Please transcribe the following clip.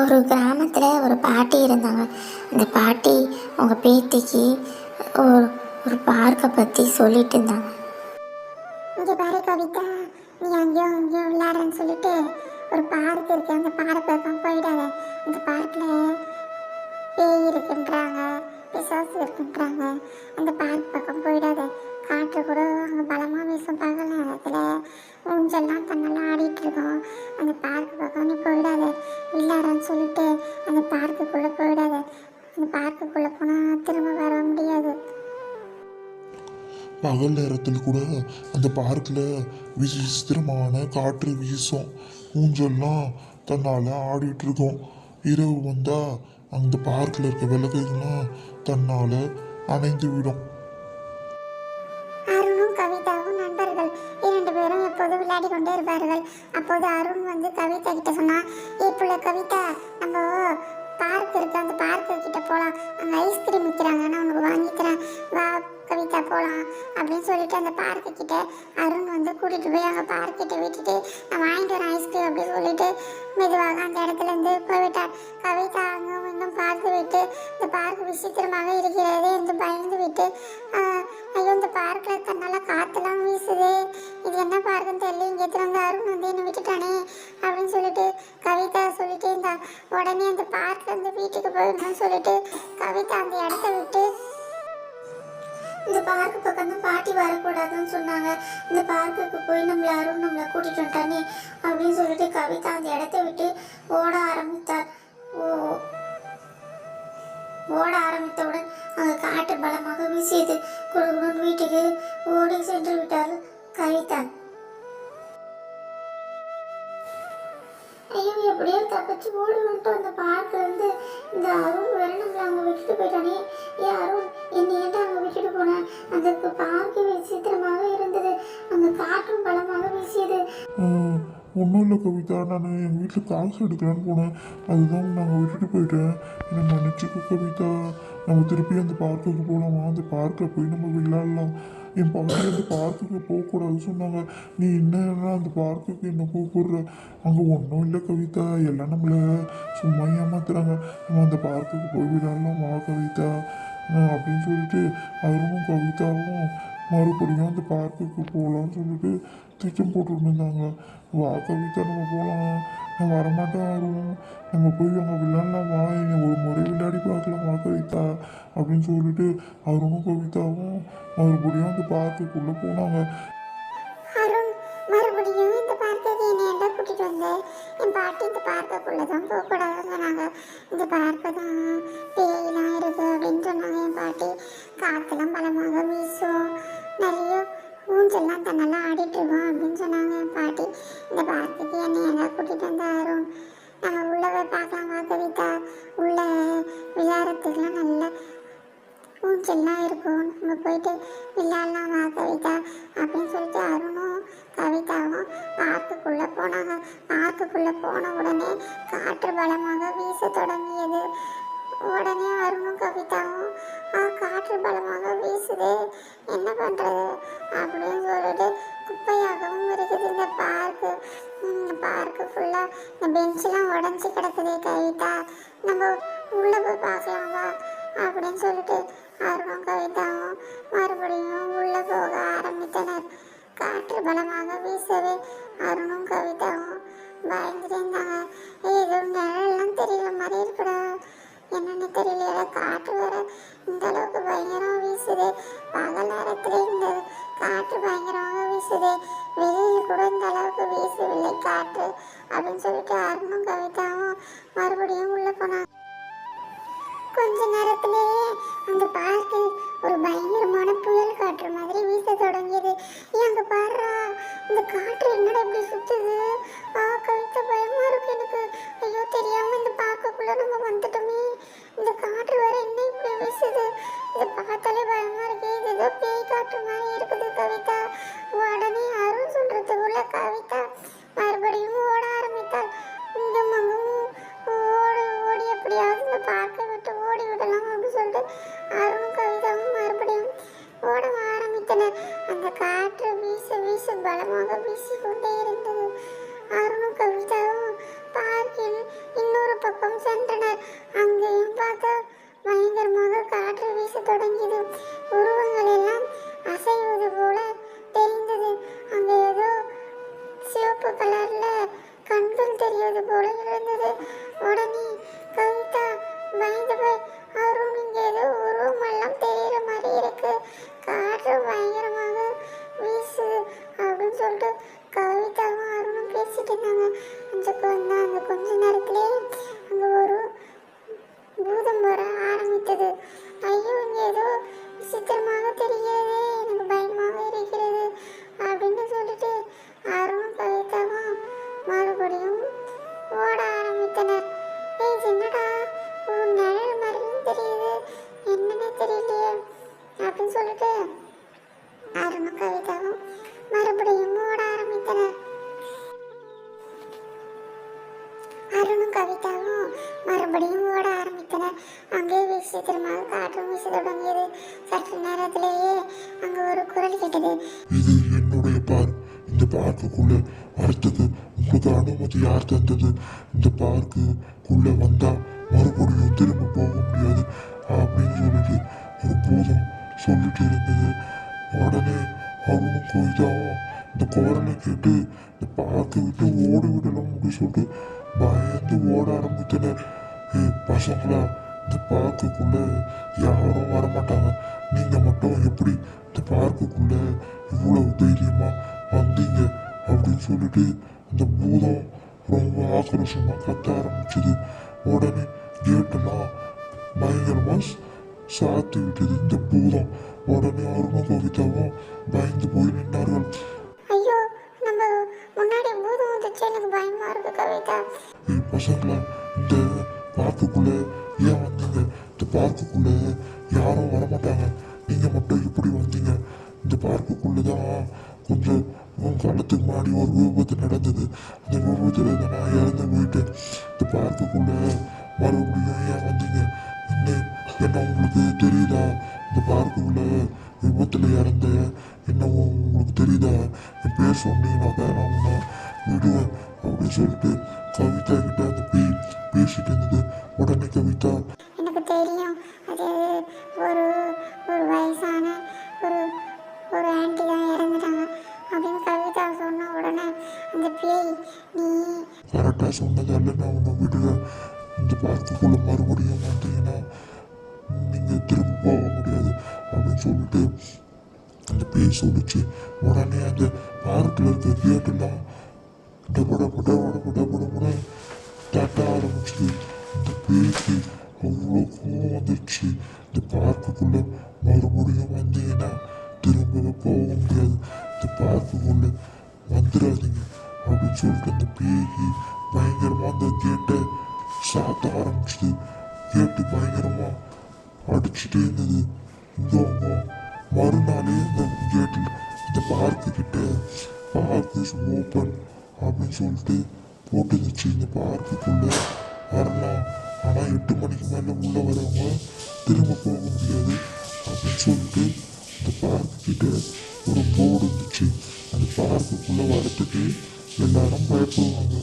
ஒரு கிராமத்தில் ஒரு பாட்டி இருந்தாங்க. அந்த பாட்டி அவங்க பேத்திக்கு ஒரு ஒரு பார்க்கை பற்றி சொல்லிட்டு இருந்தாங்க. இங்கே பாரு கவிதா நீ அங்கேயும் இங்கேயும் விளையாடுறேன்னு சொல்லிட்டு ஒரு பார்க் இருக்கு. அந்த பார்க் பக்கம் போயிடாத. இந்த பார்க்கில் பேய் இருக்குன்றாங்க பிசாசு இருக்குன்றாங்க. அந்த பார்க் பக்கம் போயிடாத. காற்று கூட அங்கே பலமாக வீசும் பகல் நேரத்தில் ஊஞ்சல்லாம் தன்னெல்லாம் ஆடிட்டு இருக்கோம் அந்த பார்க்கு பக்கம் நீ போயிடாது விளையாடுறேன்னு சொல்லிட்டு அந்த பார்க்குக்குள்ளே போயிடாது. அந்த பார்க்குக்குள்ளே போனால் திரும்ப வர முடியாது. பகல் நேரத்தில் கூட அந்த பார்க்கில் விசித்திரமான காற்று வீசும். ஊஞ்சல்லாம் தன்னால் ஆடிட்டு இருக்கோம் இரவு வந்தால் அந்த பார்க்கில் இருக்க விளக்குகள்லாம் தன்னால் அணைந்து விடும். எப்போதும் கொண்டே இருப்பார்கள். அப்போது அருண் வந்து கவிதா கிட்ட சொன்னா இப்போ கவிதா நம்ம பார்க் இருக்கு அந்த பார்க்கு கிட்ட போகலாம் அங்கே ஐஸ்கிரீம் விற்கிறாங்க நான் உனக்கு வாங்கிக்கிறேன். வா கவிதா போகலாம் அப்படின்னு சொல்லிட்டு அந்த பார்க்கு கிட்ட அருண் வந்து கூட்டிகிட்டு போய் அங்கே பார்க் கிட்ட விட்டுட்டு நான் வாங்கிட்டு வரேன் ஐஸ்கிரீம் அப்படின்னு சொல்லிட்டு மெதுவாக அந்த இடத்துல இருந்து போய்விட்டார். கவிதா அங்கே இன்னும் பார்த்து விட்டு இந்த பார்க் விசித்திரமாக இருக்கிறது என்று பயந்து விட்டு பார்க்கு பக்கம் தான் பாட்டி வரக்கூடாதுன்னு சொன்னாங்க. இந்த பார்க்குக்கு போய் நம்ம அருண் நம்மளை கூட்டிட்டு வந்துட்டானே அப்படின்னு சொல்லிட்டு கவிதா அந்த இடத்த விட்டு ஓட ஆரம்பித்தார். ஓ ஓட ஆரம்பித்தவுடன் அங்கே காட்டு பலமாக வீசியது. குடுகுடன் வீட்டுக்கு ஓடி சென்று விட்டார் கவிதா. எப்படியோ தப்பிச்சு ஓடி வந்துட்டு அந்த பார்க்கில் இருந்து இந்த அருண் வேற நம்மளை அங்கே விட்டுட்டு போயிட்டானே. ஏ அருண் என்னை ஏன்டா அங்கே விட்டுட்டு போனேன் அந்த பார்க்கு விசித்திரமாக இருந்தது. அந்த காற்றும் பலமாக வீசியது. ஒன்றும் இல்லை கவிதா. நான் எங்கள் வீட்டில் காசு எடுக்கலான்னு போனேன். அதுதான் நாங்கள் விட்டுட்டு போயிட்டேன். என்னை மன்னிச்சுக்கோ கவிதா. நம்ம திருப்பி அந்த பார்க்குக்கு போகலாமா அந்த பார்க்கில் போய் நம்ம விளையாடலாம். என் பழைய அந்த பார்க்குக்கு போகக்கூடாதுன்னு சொன்னாங்க. நீ என்ன அந்த பார்க்குக்கு என்ன கூப்பிடுற? அங்கே ஒன்றும் இல்லை கவிதா. எல்லாம் நம்மளை சும்மா ஏமாத்துறாங்க. நம்ம அந்த பார்க்குக்கு போய் விளையாடலாம் வா கவிதா அப்படின்னு சொல்லிட்டு அவரும் கவிதாவும் மறுபடியும் அந்த பார்க்குக்கு போகலான்னு சொல்லிட்டு திட்டம் போட்டுட்டு இருந்தாங்க. வா கவிதா நம்ம போகலாம் நான் வரமாட்டேன் வரும் நம்ம போய் அங்கே விளையாடலாம் வா. என்னை ஒரு முறை விளையாடி பார்க்கலாம் வா கவிதா அப்படின்னு சொல்லிட்டு அவரும் கவிதாவும் மறுபடியும் அந்த பார்க்குக்குள்ளே போனாங்க. மறுபடியும் இந்த பார்க்குக்கு என்னை என்ன கூட்டிட்டு வந்த? என் பாட்டி இந்த பார்க்குக்குள்ளே தான் போகக்கூடாதுன்னு சொன்னாங்க. இந்த பார்க்கு தான் பேயெல்லாம் அப்படின்னு சொன்னாங்க என் பாட்டி. காற்றுலாம் பலமாக வீசும். நிறைய மூஞ்செல்லாம் தன்னெல்லாம் ஆடிட்டு இருக்கோம் அப்படின்னு சொன்னாங்க. பாட்டி இந்த பார்க்குக்கு என்னை எங்க கூட்டிட்டு வந்த அருண் நம்ம உள்ள போய் பார்க்கலாமா கவிதா? உள்ள விளையாடுறதுக்குலாம் நல்ல மூஞ்செல்லாம் இருக்கும். நம்ம போயிட்டு விளையாடலாம் வா கவிதா? அப்படின்னு சொல்லிட்டு அருணும் கவிதாவும் பார்க்குக்குள்ளே போனாங்க. பார்க்குக்குள்ளே போன உடனே காற்று பலமாக வீச தொடங்கியது. உடனே அருணும் கவிதாவும் காற்று பலமாக பேசுது என்ன பண்ணுறது அப்படின்னு சொல்லிட்டு குப்பையாகவும் இருக்குது இந்த பார்க்கு இந்த பார்க்கு ஃபுல்லாக இந்த பெஞ்செலாம் உடஞ்சி கிடக்குது கவிதா. நம்ம உள்ளே போய் பார்க்கலாம்? வா அப்படின்னு சொல்லிட்டு அருணும் கவிதாவும் மறுபடியும் உள்ளே போக ஆரம்பித்தனர். காற்று பலமாக வீசவே அருணும் கவிதாவும் பயந்துட்டு இருந்தாங்க. ஏதோ நிழல்லாம் தெரியல மாதிரி இருக்கடா என்னன்னு தெரியல காற்று வர இந்த அளவுக்கு பயங்கரமாக வீசுது. பகல் நேரத்தில் இந்த காற்று பயங்கரமாக வீசுது. வெளியில் கூட இந்த அளவுக்கு வீசவில்லை காற்று அப்படின்னு சொல்லிட்டு அருணும் கவிதாவும் மறுபடியும் உள்ளே போனாங்க. கொஞ்ச நேரத்திலேயே அந்த பார்க்கில் ஒரு பயங்கரமான புயல் காற்று மாதிரி வீச தொடங்கியது. ஏன் அங்கே பாடுறா இந்த காற்று என்னடா இப்படி சுற்றுது முடியாது போல இருந்தது உடனே அங்கே வீசி விசித்திரமாக காற்றும் வீச தொடங்கியது. சற்று நேரத்திலேயே அங்கு ஒரு குரல் கேட்டது. இது என்னுடைய பார்க். இந்த பார்க்குக்குள்ள வரத்துக்கு உங்களுக்கு அனுமதி யார் தந்தது? இந்த பார்க்குக்குள்ள வந்தா மறுபடியும் திரும்ப போக முடியாது. அப்படின்னு சொல்லிட்டு ஒரு பூதம் சொல்லிட்டு இருந்தது. உடனே அவனும் கொய்தாவும் இந்த குரலை கேட்டு இந்த பார்க்க விட்டு ஓடி விடலாம் அப்படின்னு சொல்லிட்டு பயந்து ஓட ஆரம்பித்தனர். ஏய் பசங்களா இந்த பார்க்குக்குள்ள யாரும் வர மாட்டாங்க நீங்க மட்டும் எப்படி இந்த பார்க்குக்குள்ள இவ்வளவு தைரியமா வந்தீங்க அப்படின்னு சொல்லிட்டு அந்த பூதம் ரொம்ப ஆக்ரோஷமா கத்த ஆரம்பிச்சது. உடனே கேட்டெல்லாம் பயங்கரமா சாத்தி விட்டது இந்த பூதம் உடனே அருணும் உன் காலத்துக்கு முன்னாடி ஒரு விபத்து நடந்தது. அந்த விபத்தில் தான் நான் இறந்து போயிட்டேன் இந்த பார்க்குக்குள்ள மறுபடியும் ஏன் வந்தீங்க? என்ன என்ன உங்களுக்கு தெரியுதா? இந்த பார்க்குக்குள்ளே விபத்தில் இறந்த என்னவோ உங்களுக்கு தெரியுதா? என் பேர் சொன்னீங்கன்னாக்கா நான் உன்னை விடுவேன் அப்படின்னு சொல்லிட்டு கவிதா கிட்ட அந்த பேய் பேசிட்டு இருந்தது. உடனே கவிதா அந்த நீ கரெக்டாக சொன்னதால நான் உன்னை விடுவேன் இந்த பார்க்குக்குள்ள மறுபடியும் வந்தீங்கன்னா நீங்கள் திரும்ப போக முடியாது அப்படின்னு சொல்லிட்டு அந்த பேய் சொல்லிச்சு. உடனே அந்த பார்க்கில் இருக்க தியேட்டர்லாம் டபட பட பட பட பட பட தட்ட ஆரம்பிச்சு இந்த பேய்க்கு அவ்வளோ கோவம் வந்துடுச்சு இந்த பார்க்குக்குள்ள மறுபடியும் வந்தீங்கன்னா திரும்ப போக முடியாது. இந்த பார்க்குக்குள்ள வந்துடாதீங்க. அப்படின்னு சொல்லிட்டு அந்த பேய் பயங்கரமா அந்த கேட்டை சாத்த ஆரம்பிச்சுது. கேட்டு பயங்கரமா அடிச்சுட்டே இருந்தது. இங்க அவங்க மறுநாளே இந்த கேட்டில் இந்த பார்க்கு கிட்ட பார்க் இஸ் ஓப்பன் அப்படின்னு சொல்லிட்டு போட்டுருந்துச்சு இந்த பார்க்குக்குள்ளே வரலாம் ஆனால் எட்டு மணிக்கு மேலே உள்ளே வரவங்க திரும்ப போக முடியாது அப்படின்னு சொல்லிட்டு இந்த பார்க்கு கிட்ட ஒரு போர்டு இருந்துச்சு. அந்த பார்க்குக்குள்ளே வரத்துக்கு Thank you.